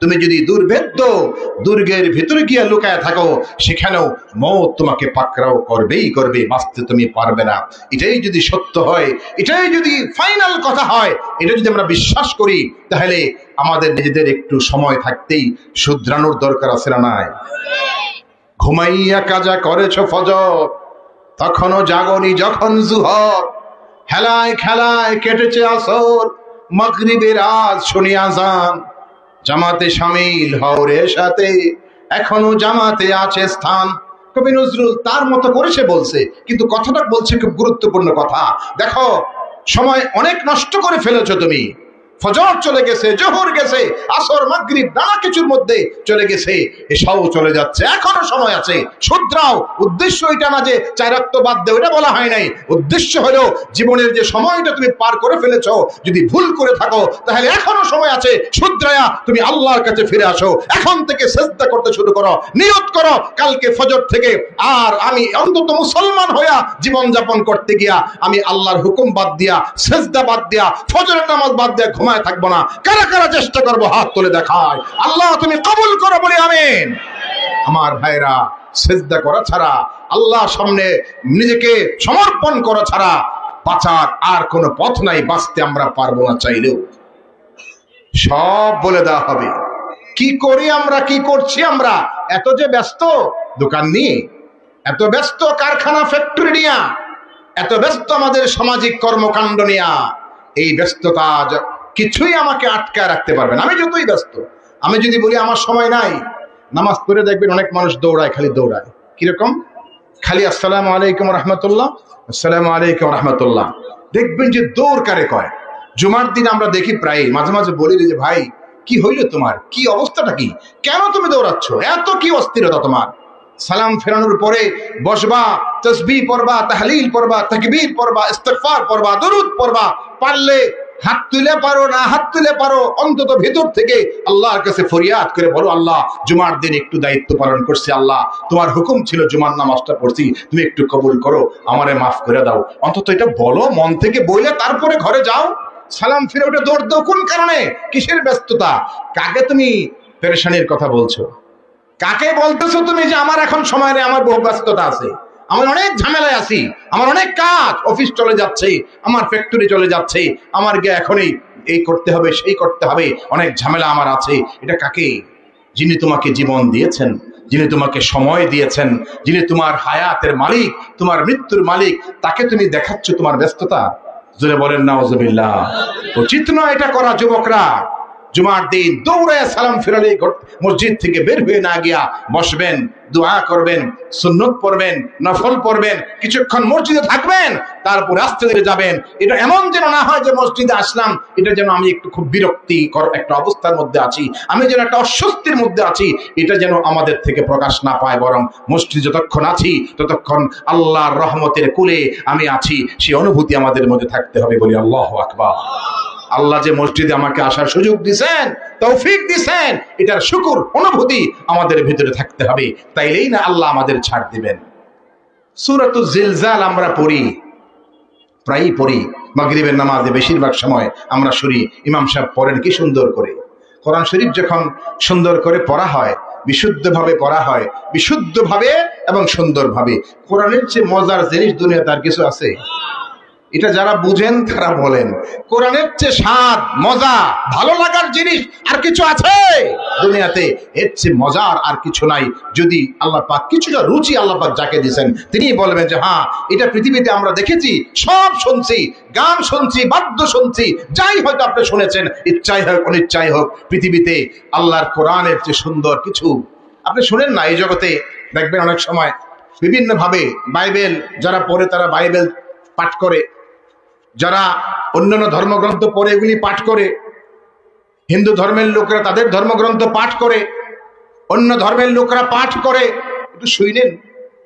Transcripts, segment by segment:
তুমি যদি দুর্ভেদ্য দুর্গের ভিতরে গিয়ে লুকায় থাকো, সেখানেও মৌত তোমাকে পাকড়াও করবেই করবে, বাঁচতে তুমি পারবে না। এটাই যদি সত্য হয়, এটাই যদি ফাইনাল কথা হয়, এটা যদি আমরা বিশ্বাস করি, তাহলে আমাদের নিজেদের একটু সময় থাকতেই শুধরানোর দরকার আছে না নাই? ঘুমাইয়া কাজা করেছ ফজর, তখনও জাগনি যখন জুহর। হেলায় খেলায় কেটেছে আসর, মগরিবের আজ শুনিয়া যান জামাতে সামিল হওয়ার সাথে। এখনও জামাতে আছে স্থান। কবি নজরুল তার মতো করে সে বলছে, কিন্তু কথাটা বলছে খুব গুরুত্বপূর্ণ কথা। দেখো, সময় অনেক নষ্ট করে ফেলেছো তুমি। ফজর চলে গেছে, জোহর গেছে, আসর, মাগরিব, নানা কিছুর মধ্যে চলে গেছে। এসবও চলে যাচ্ছে। এখনও সময় আছে। শুধরাও। উদ্দেশ্য এটা না যে রক্ত বাদ দেও, এটা বলা হয় নাই। উদ্দেশ্য হলো জীবনের যে সময়টা তুমি পার করে ফেলেছো, যদি ভুল করে থাকো, তাহলে এখনও সময় আছে। শুধরায়া তুমি আল্লাহর কাছে ফিরে আসো। এখন থেকে চেষ্টা করতে শুরু করো। নিয়ত করো, কালকে ফজর থেকে। আর আমি অন্তত মুসলমান হইয়া জীবন যাপন করতে গিয়া, আমি আল্লাহর হুকুম বাদ দিয়া, সেজদা বাদ দিয়া, ফজরের নামাজ বাদ দিয়া ঘুমায় থাকব না। কারা কারা চেষ্টা করব হাত তুলে দেখায়। আল্লাহ তুমি কবুল করো বলে আমিন। আমার ভাইরা, সেজদা করা ছাড়া, আল্লাহ সামনে নিজেকে সমর্পণ করা ছাড়া বাঁচার আর কোনো পথ নাই, বাঁচতে আমরা পারব না চাইলেও। সব বলে দেওয়া হবে। কি করি আমরা, কি করছি আমরা? এত যে ব্যস্ত দোকান নিয়ে, এত ব্যস্ত কারখানা, ফ্যাক্টরি নিয়া, এত ব্যস্ত আমাদের সামাজিক কর্মকাণ্ড নিয়া, এই ব্যস্ততা কিছুই আমাকে আটকায় রাখতে পারবে না। আমি যতই ব্যস্ত, আমি যদি বলি, আমার সময় নাই। নামাজ পড়ে দেখবেন অনেক মানুষ দৌড়ায়, খালি দৌড়ায়। কীরকম? খালি, আসসালামু আলাইকুম রহমতুল্লাহ। আসসালামু আলাইকুম রহমতুল্লাহ। দেখবেন যে দৌড় কারে কয়। জুমার দিন আমরা দেখি প্রায় মাঝে মাঝে বলি যে, ভাই, কি হইল তোমার? কি অবস্থাটা কি? কেন তুমি দৌড়াচ্ছ? এত কি অস্থিরতা তোমার? সালাম ফেরানোর পরে বসবা তসবি পড়বা, তাহলিল পড়বা, তাকবীর পড়বা, ইস্তেগফার পড়বা, দরুদ পড়বা, পারলে হাত তুলে পারো না, হাত তুলে পারো, অন্তত ভেতর থেকে আল্লাহর কাছে ফরিয়াদ করে বলো, আল্লাহ, জুমার দিন একটু দায়িত্ব পালন করছি, আল্লাহ, তোমার হুকুম ছিল জুমার নামাজটা পড়ছি, তুমি একটু কবুল করো, আমারে মাফ করে দাও। অন্তত এটা বলো, মন থেকে বইলে তারপরে ঘরে যাও। সালাম ফিরে ওটা দৌড় দাও, কোন কারণে? কিসের ব্যস্ততা? কাকে তুমি পেরেশানির কথা বলছো? কাকে বলতেছো তুমি যে আমার এখন সময় নেই, আমার বহু ব্যস্ততা আছে? আমার অনেক ঝামেলায় আছি, আমার অনেক কাজ অফিস চলে যাচ্ছে, আমার ফ্যাক্টরি চলে যাচ্ছে, আমার গিয়ে এখনই এই করতে হবে, সেই করতে হবে, অনেক ঝামেলা আমার আছে। এটা কাকে? যিনি তোমাকে জীবন দিয়েছেন, যিনি তোমাকে সময় দিয়েছেন, যিনি তোমার হায়াতের মালিক, তোমার মৃত্যুর মালিক, তাকে তুমি দেখাচ্ছ তোমার ব্যস্ততা? জোরে বলেন নাওজবিল্লাহ উচিত নয় এটা করা, যুবকরা। জুমার দিন দৌড়ে সালাম ফিরালে মসজিদ থেকে বের হয়ে না গিয়া বসবেন, দোয়া করবেন, সুন্নত পড়বেন, নফল পড়বেন, কিছুক্ষণ মসজিদে থাকবেন, তারপর আস্তে ধীরে যাবেন। এটা এমন যেন না হয় যে মসজিদে আসলাম, এটা যেন আমি একটু খুব বিরক্তিকর একটা অবস্থার মধ্যে আছি, আমি যেন একটা অস্বস্তির মধ্যে আছি, এটা যেন আমাদের থেকে প্রকাশ না পায়, বরং মসজিদ যতক্ষণ আছি, ততক্ষণ আল্লাহর রহমতের কুলে আমি আছি সেই অনুভূতি আমাদের মধ্যে থাকতে হবে বলি আল্লাহ আকবার। আল্লাহ যে মসজিদে আমাকে আসার সুযোগ দিছেন, তৌফিক দিছেন, এটার শুকুর অনুভূতি আমাদের ভিতরে থাকতে হবে। তাইলেই না আল্লাহ আমাদের ছাড় দিবেন। সুরাতুল জিলজাল আমরা পড়ি, প্রায়ই পড়ি। মাগরিবের নামাজে বেশিরভাগ সময় আমরা শুনি, ইমাম সাহেব পড়েন কি সুন্দর করে। কোরআন শরীফ যখন সুন্দর করে পড়া হয়, বিশুদ্ধভাবে পড়া হয়, বিশুদ্ধভাবে এবং সুন্দরভাবে। কোরআনের যে মজার জিনিস দুনিয়া তার কিছু আছে? এটা যারা বুঝেন, তারা বলেন। কোরআনের চেয়ে স্বাদ, মজা, ভালো লাগার জিনিস আর কিছু আছে? দুনিয়াতে এর চেয়ে মজার আর কিছু নাই। যদি আল্লাহ পাক কিছুটা রুচি আল্লাহ পাক যাকে দিয়েছেন তিনি বলবেন যে হ্যাঁ এটা পৃথিবীতে আমরা দেখেছি, সব শুনছি, গান শুনছি, বাদ্য শুনছি, যাই হয়তো আপনি শুনেছেন, ইচ্ছাই হোক, অনিচ্ছাই হোক, পৃথিবীতে আল্লাহর কোরআনের যে সুন্দর কিছু আপনি শুনেন না এই জগতে? দেখবেন অনেক সময় বিভিন্নভাবে বাইবেল যারা পড়ে তারা বাইবেল পাঠ করে। যারা অন্যান্য ধর্মগ্রন্থ পড়ে এগুলি পাঠ করে, হিন্দু ধর্মের লোকরা তাদের ধর্মগ্রন্থ পাঠ করে, অন্য ধর্মের লোকরা পাঠ করে, একটু শুইলেন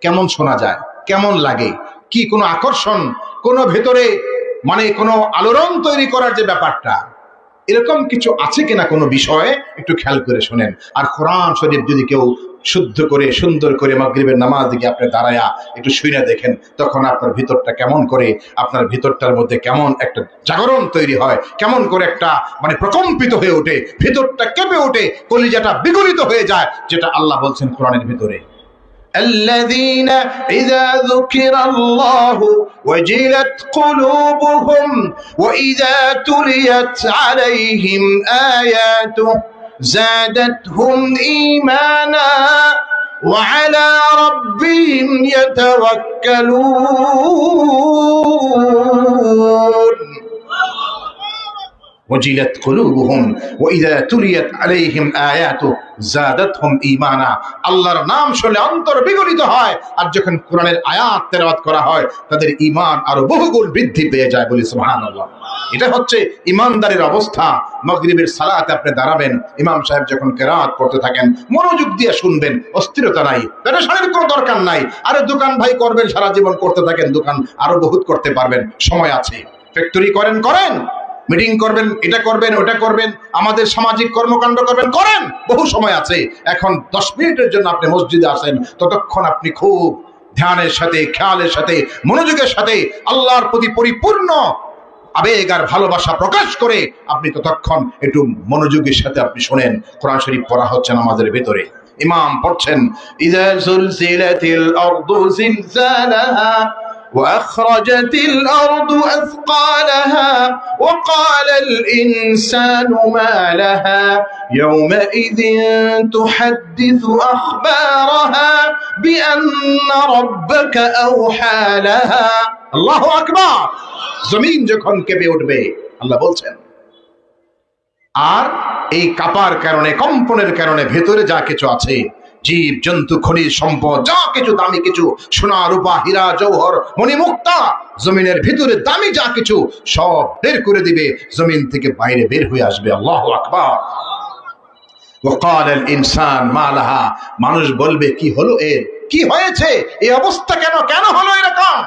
কেমন শোনা যায়, কেমন লাগে, কি কোনো আকর্ষণ, কোন ভেতরে মানে কোনো আলোড়ন তৈরি করার যে ব্যাপারটা, এরকম কিছু আছে কিনা কোনো বিষয়ে একটু খেয়াল করে শোনেন। আর কোরআন শরীফ যদি কেউ শুদ্ধ করে সুন্দর করে মাগরিবের নামাজ দিকে আপনি দাঁড়ায়া একটু শুনে দেখেন তখন আপনার ভিতরটা কেমন করে আপনার ভিতরটার মধ্যে কেমন একটা জাগরণ তৈরি হয় কেমন করে একটা মানে প্রকম্পিত হয়ে ওঠে ভিতরটা কেঁপে ওঠে কলিজাটা বিগলিত হয়ে যায় যেটা আল্লাহ বলছেন কোরআনের ভিতরে الذين إذا ذكر الله وجلت قلوبهم وإذا تليت عليهم آياته زادتهم إيمانا وعلى ربهم يتوكلون وجلت قلوبهم واذا تليت عليهم اياته زادتهم ايمانا আল্লাহর নাম শুনলে অন্তর বিগলিত হয় আর যখন কোরআনের আয়াত তেলাওয়াত করা হয় তাদের ঈমান আরো বহুগুণ বৃদ্ধি পেয়ে যায় বলি সুবহানাল্লাহ এটা হচ্ছে ইমানদারের অবস্থা। মাগরিবের সালাতে আপনি দাঁড়াবেন, ইমাম সাহেব যখন কেরাত পড়তে থাকেন, মনোযোগ দিয়ে শুনবেন, অস্থিরতা নাই পেরেশানির কোনো দরকার নাই। আরে দোকান ভাই করবেন, সারা জীবন করতে থাকেন, দোকান আরও বহুত করতে পারবেন, সময় আছে। ফ্যাক্টরি করেন করেন। মিটিং করবেন, এটা করবেন, ওটা করবেন, আমাদের সামাজিক কর্মকাণ্ড করবেন, করেন। বহু সময় আছে। এখন দশ মিনিটের জন্য আপনি মসজিদে আসেন, ততক্ষণ আপনি খুব ধ্যানের সাথে, খেয়ালের সাথে, মনোযোগের সাথে আল্লাহর প্রতি পরিপূর্ণ আবেগ আর ভালোবাসা প্রকাশ করে আপনি ততক্ষণ একটু মনোযোগের সাথে আপনি শোনেন। কোরআন শরীফ পড়া হচ্ছে আমাদের ভেতরে। ইমাম পড়ছেন وأخرجت الأرض أثقالها وقال الإنسان ما لها يومئذ تحدث أخبارها بأن ربك أوحى لها الله أكبر জমিন যখন কেঁপে উঠবে আল্লাহ বলছেন আর এই কাপার কারণে কম্পনের কারণে ভেতরে যা কিছু আছে জীব, জন্তু, খনিজ সম্পদ, যা কিছু দামি কিছু, সোনা, রূপা, হীরা জৌহর মণিমুক্তা, জমিনের ভিতরে দামি যা কিছু, সব বের করে দিবে, জমিন থেকে বাইরে বের হয়ে আসবে। আল্লাহ আকবার। ইনসান মালাহা। মানুষ বলবে, কি হলো এর? কি হয়েছে? এই অবস্থা কেন? কেন হলো এরকম?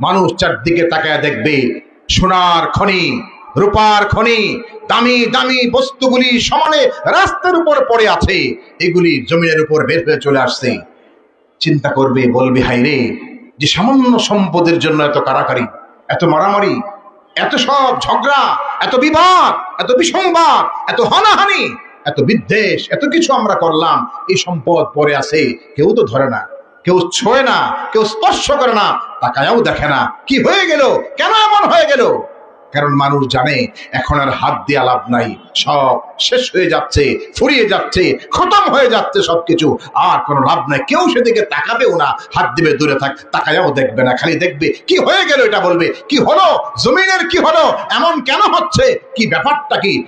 মানুষ চারদিকে তাকায় দেখবে, সোনার খনি রূপার খনি, দামি দামি বস্তুগুলি সমানে রাস্তার উপর পড়ে আছে। এগুলি জমিনের উপর বের হয়ে চলে আসছে। চিন্তা করবে, বলবে হাই রে, যে সামান্য সম্পদের জন্য এত কারাকারি, এত মারামারি, এত সব ঝগড়া, এত বিবাদ, এত বিসংবাদ, এত হানাহানি, এত বিদ্বেষ, এত কিছু আমরা করলাম, এই সম্পদ পরে আছে, কেউ তো ধরে না, কেউ ছোঁয় না, কেউ স্পর্শ করে না, তাকায়াও দেখে না, কি হয়ে গেল, কেন এমন হয়ে গেল? কারণ মানুষ জানে এখন আর হাত দিয়ে লাভ নাই। সব শেষ হয়ে যাচ্ছে, ফুরিয়ে যাচ্ছে, খতম হয়ে যাচ্ছে সবকিছু। আর কোনো লাভ নাই। কেউ সেদিকে তাকাবেও না। হাত দিবে, দূরে থাক, তাকায়াও দেখবে না। খালি দেখবে, কি হয়ে গেল এটা বলবে? কি হলো? জমিনের কি হলো? এমন কেন হচ্ছে? কি ব্যাপারটা কি?